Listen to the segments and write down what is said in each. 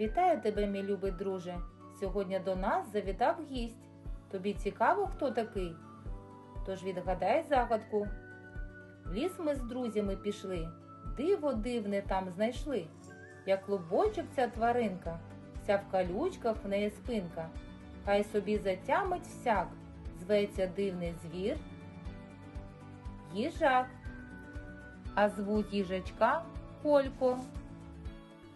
Вітаю тебе, мій любий друже. Сьогодні до нас завітав гість. Тобі цікаво, хто такий? Тож відгадай загадку. В ліс ми з друзями пішли, диво дивне там знайшли. Як клубочок ця тваринка, вся в калючках в неї спинка. Хай собі затямить всяк, зветься дивний звір. Їжак. А звуть їжачка Колько.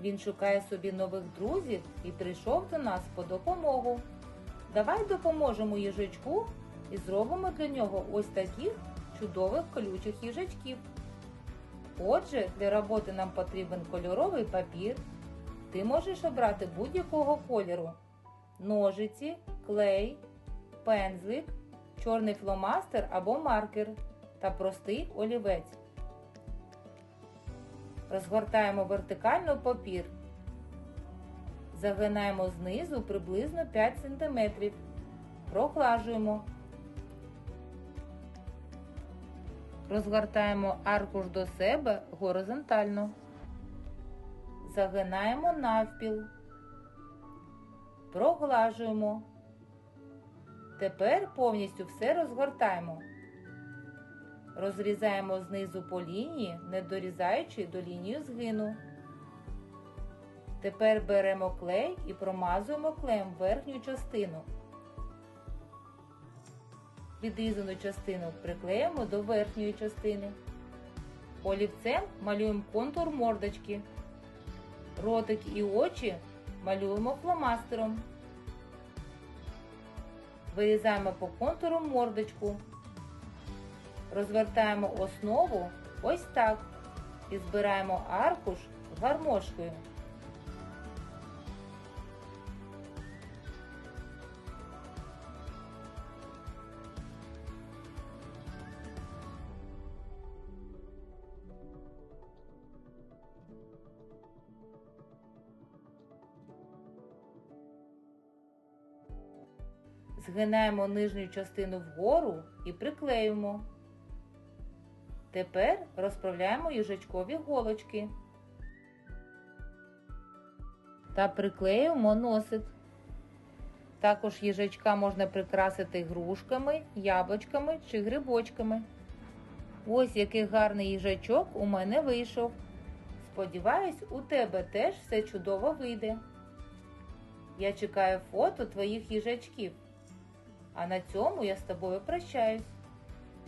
Він шукає собі нових друзів і прийшов до нас по допомогу. Давай допоможемо їжачку і зробимо для нього ось таких чудових колючих їжачків. Отже, для роботи нам потрібен кольоровий папір. Ти можеш обрати будь-якого кольору: ножиці, клей, пензлик, чорний фломастер або маркер та простий олівець. Розгортаємо вертикально папір. Загинаємо знизу приблизно 5 см. Проглажуємо. Розгортаємо аркуш до себе горизонтально. Загинаємо навпіл. Проглажуємо. Тепер повністю все розгортаємо. Розрізаємо знизу по лінії, не дорізаючи до лінії згину. Тепер беремо клей і промазуємо клеєм верхню частину. Відрізану частину приклеїмо до верхньої частини. Олівцем малюємо контур мордочки. Ротик і очі малюємо фломастером. Вирізаємо по контуру мордочку. Розвертаємо основу ось так і збираємо аркуш гармошкою. Згинаємо нижню частину вгору і приклеюємо. Тепер розправляємо їжачкові голочки та приклеюємо носик. Також їжачка можна прикрасити грушками, яблучками чи грибочками. Ось який гарний їжачок у мене вийшов. Сподіваюсь, у тебе теж все чудово вийде. Я чекаю фото твоїх їжачків. А на цьому я з тобою прощаюсь.